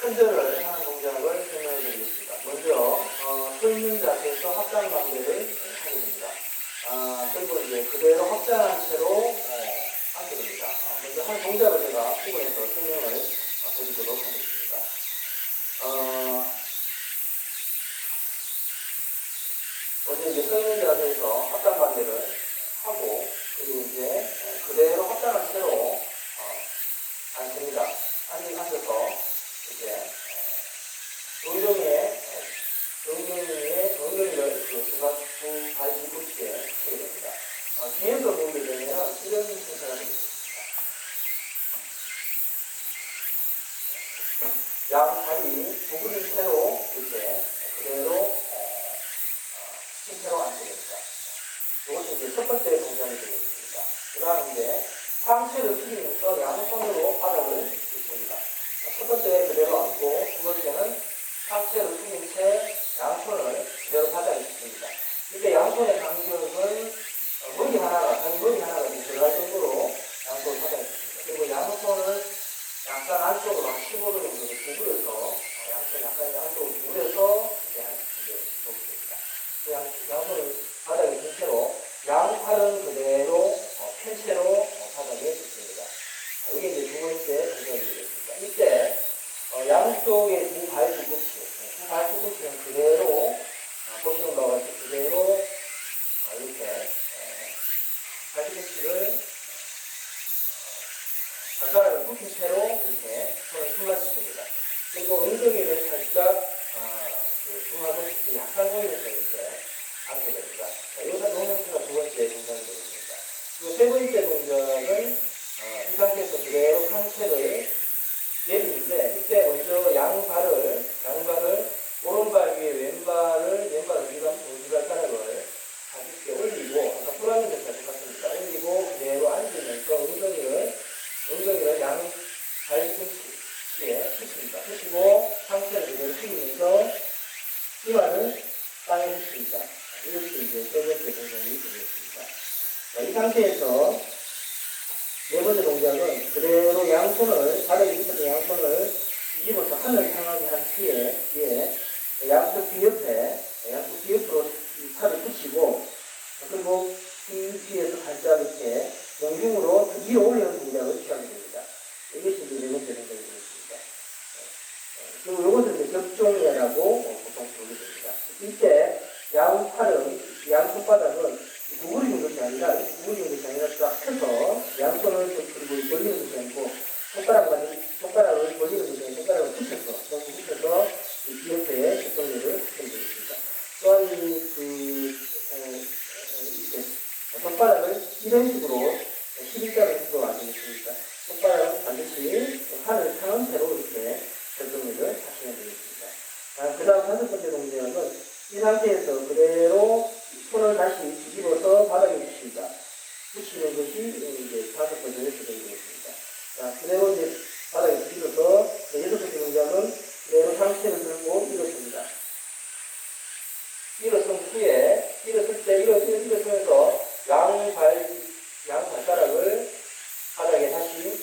큰절을 하는 동작을 설명해 드리겠습니다. 먼저 어, 서 있는 자세에서 합장 관계를 하게 됩니다. 아, 그리고 이제 그대로 확장한 채로 어, 앉게 됩니다. 어, 먼저 한 동작을 제가 구분해서 설명을 어, 드리도록 하겠습니다. 어, 먼저 이제 서 있는 자세에서 합장 관계를 하고 그리고 이제 어, 그대로 확장한 채로 어, 앉습니다. 앉- 앉아서 이제 엉덩이를 그 두발 두발 뒤꿈치에 치게 됩니다. 어, 뒤에서 보게 되면 이런 순서가 되겠습니다. 양 다리 구부린 채로 이렇게 그대로 어, 어, 신체로 앉게 됩니다. 이것이 이제 첫 번째 동작이 되겠습니다. 그 다음에 이제 상체를 숙이면서 양손으로 바닥을 짚습니다. 첫 번째 그대로 앉고 두 번째는 상체를 숙인 채 양손을 그대로 짚습니다. 이때 양손의 간격은 어, 머리 하나가, 자기 머리 하나가 이제 들어갈 정도로 양손을 바닥에 짚습니다. 그리고 양손을 약간 안쪽으로 한 15도 정도 구부려서 어, 양손 약간 안쪽으로 구부려서 이제 한- 이제 놓게 됩니다. 그 양, 양손을 바닥에 든 채로 양팔은 그대로 어, 편 채로 어, 바닥에 짚습니다. 아, 이게 이제 두 번째 동작이 되겠습니다. 이때 어, 양쪽의 두발 뒤꿈치, 두 발 뒤꿈치는 그대로 어, 보시는 바와 같이 그대로 어, 이렇게 어, 발 뒤꿈치를 어, 발가락을 굽힌 채로 이렇게 손을 숨겨주습니다 그리고 엉덩이를 살짝 아, 그 이렇게 약간 올려서 이렇게 앉게 됩니다. 자, 이 동영상가 두 번째 동작이 되겠습니다. 그리고 세 번째 동작은 어, 이 상태에서 그대로 상체를 먼저 양발을 양발을 오른발 위에 왼발을 왼발을 위로 위발가락을 가볍게 올리고 아까 풀하는 것과 똑같습니다. 올리고 그대로 앉으면서 엉덩이를 엉덩이를 양 발뒤꿈치에 붙입니다. 붙이고 상체를 그대로 숙이면서 이마를 땅에 붙입니다. 이렇게 이제 세 번째 동작이 되겠습니다. 자, 이 상태에서 네 번째 동작은 그대로 양손을 바닥에 있었던 양손을 뒤집어서 하늘 향하게 한 뒤에 뒤에 양쪽 귀 옆에 양쪽 귀 옆으로 이 팔을 붙이고 그리고 귀 뒤에서 살짝 이렇게 영중으로 위로 올리는 동작을 취하게 됩니다. 이것이 이제 네 번째 동작이 되겠습니다. 그리고 이것을 이제 격종이라고 보통 부르게 됩니다. 이때 양 팔은 양 손바닥은 구부리는 것이 아니라 이렇게 구부리는 것이 아니라 쫙 펴서 양손을 좀 그리고 벌리는 것이 아니고 손가락만 손가락을 벌리는 것이 아니라 손가락을 붙여서 너무 붙여서 이 뒤옆에 격종리를 붙여주겠습니다. 또한 이그 이렇게 손바닥을 이런 식으로 11자로 해서 안 되겠습니다. 손가락은 반드시 하늘 향한 채로 이렇게 결정리를 하시면 되겠습니다. 아, 그 다음 다섯 번째 동작은 이 상태에서 그대로 손을 다시 뒤집어서 바닥에 붙입니다. 붙이는 것이 이제 다섯 번째 동작이 되겠습니다. 자, 그대로 이제 바닥에 뒤집어서 네, 여섯 번째 동작은 그대로 상체를 들고 일어섭니다.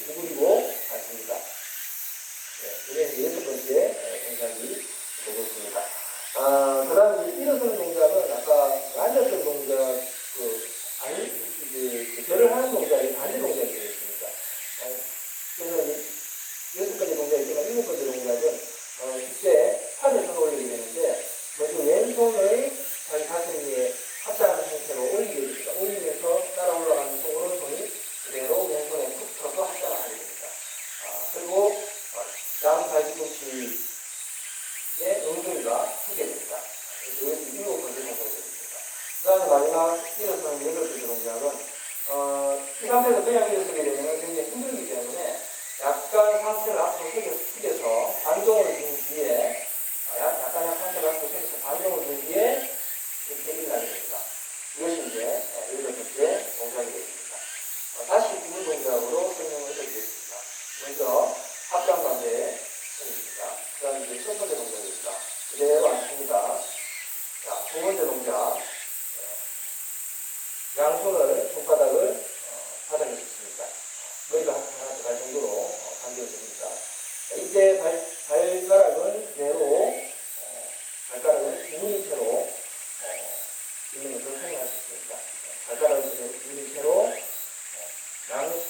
Thank you. 엉덩이가 서게 됩니다. 이것이 번째 되겠습니다. 그 다음에 마지막 일어서는 여덟 번째 동작은 어, 이 상태에서 그냥 일어서게 되면 굉장히 힘들기 때문에 약간 상체를 앞으로 숙여, 숙여서 반동을 준 뒤에 아, 약- 약간 약 상체를 앞으로 숙여서 반동을 준 뒤에 이렇게 일어나게 됩니다. 이것이 이제 어, 여덟 번째 동작이 되겠습니다. 어, 다시 기본 동작으로 설명을 해드리겠습니다. 먼저 두 번째 동작 양손을 손바닥을 어, 바닥에 짚습니다. 머리가 하나 들어갈 정도로 어, 당겨줍니다. 이때 발, 발가락은 그대로 어, 발가락은 굽는 채로 있는 것을 사용할 수 있습니다. 발가락은 굽는 채로 양,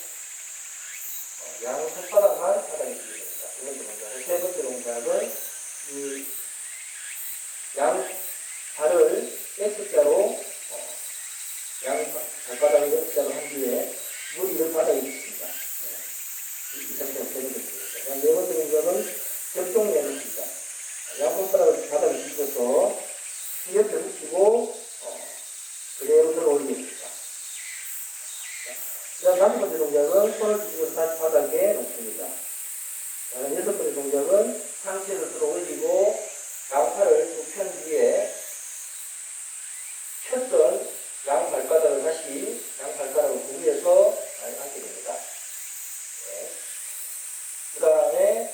양 손바닥만 바닥에 짚습니다. 두 번째 동작. 세 번째 동작은 이 X자로 어, 양 발바닥을 X자로 한 뒤에 무리를 바닥에 붙입니다. 네. 이, 이 상태가 되는 것입니다. 네 번째 동작은 격동면을 합니다. 양손가락을 바닥에 짚어서 뒤옆에 붙이고 어, 그대로 들어 올립니다. 그다음 다섯 번째 동작은 손을 뒤집어서 바닥에 놓습니다. 자, 여섯 번째 동작은 상체를 들어 올리고 양팔을 쭉 편 뒤에 폈던 양 발바닥을 다시 양 발바닥을 구부려서 앉게 됩니다. 네. 그 다음에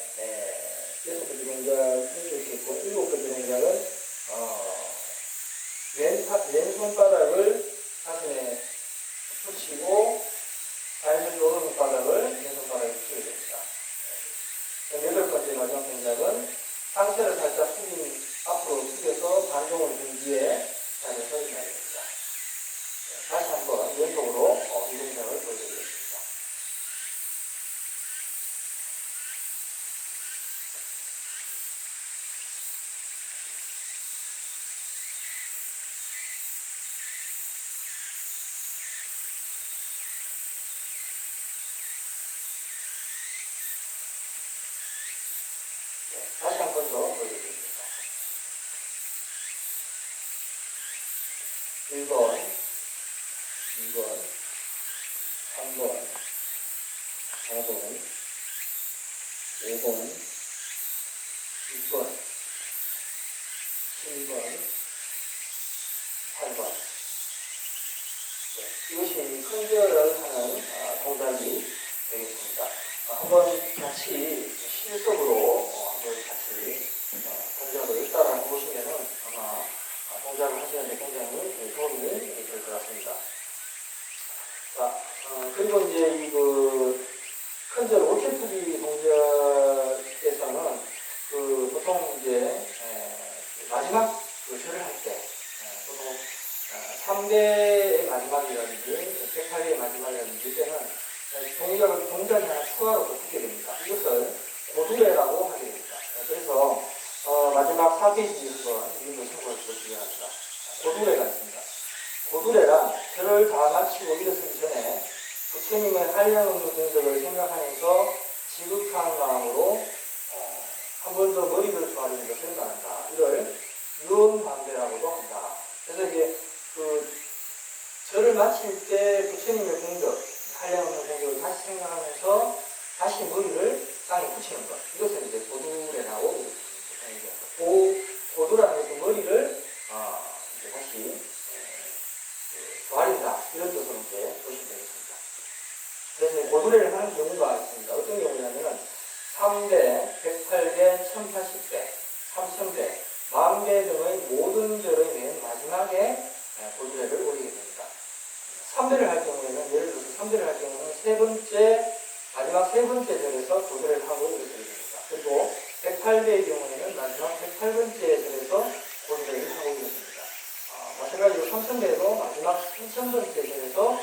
여섯 번째 동작 해주셨고 일곱 번째 동작은 어, 왼, 파- 왼 손바닥을 가슴에 붙이고 자연스럽게 오른손바닥을 왼손바닥에 붙이게 됩니다. 여덟 번째 마지막 동작은 상체를 살짝 숙인 앞으로 숙여서 반동을 준 뒤에 있어야 됩니다. 네, 다시 한번 왼쪽으로 어, 이 동작을 보여드리겠습니다. 네, 다시 한 번 더 보여드리겠습니다. 1번, 2번, 3번, 4번, 5번, 6번, 7번, 8번. 네, 이것이 컨저를 하는 아, 동작이 되겠습니다. 아, 한번 같이 실속으로 어, 한번 같이 어, 동작을 따라 해보시면은 아마 아, 동작을 하시는데 굉장히 도움이 될 것 같습니다. 자, 어, 그리고 이제 이그 컨저 오케프기 동작에서는 그 보통 이제 에, 마지막 그 절을 할 때, 에, 보통 3대의 마지막이라든지 108대의 마지막이라든지 이때는 에, 동작을 동작이 하나 추가로 더 붙게 됩니다. 이것을 고두레라고 하게 됩니다. 에, 그래서 어, 마지막 4페이지 한번 이름을 참고해 주시기 바랍니다. 고두레가 있습니다. 고두레란 절을 다 마치고 일어서기 전에 없는 공덕을 생각하면서 지극한 마음으로 어, 한번 더 머리를 조아리는 것을 생각한다. 이걸 유언 반대라고도 한다. 그래서 이게 그 절을 마칠 때 부처님의 공덕, 한량 없는 공덕을 다시 생각하면서 다시 머리를 땅에 붙이는 것. 이것을 이제 고두레라고 보통 얘기합니다. 고, 고두라는 것은 머리를 어, 이제 다시 에, 그, 조아린다. 이런 뜻으로 이제 보시면 되겠습니다. 그래서 고두레를 하는 경우가 있습니다. 어떤 경우냐면 3배, 108배, 1080배, 3000배, 등의 모든 절의 맨 마지막에 에, 고두레를 올리게 됩니다. 3배를 할 경우에는 예를 들어서 3배를 할 경우는 세 번째 마지막 세 번째 절에서 고두레를 하고 이렇게 됩니다. 그리고 108배의 경우에는 마지막 108번째 절에서 고두레를 하고 있습니다. 아, 마찬가지로 3000배도 마지막 3000번째 절에서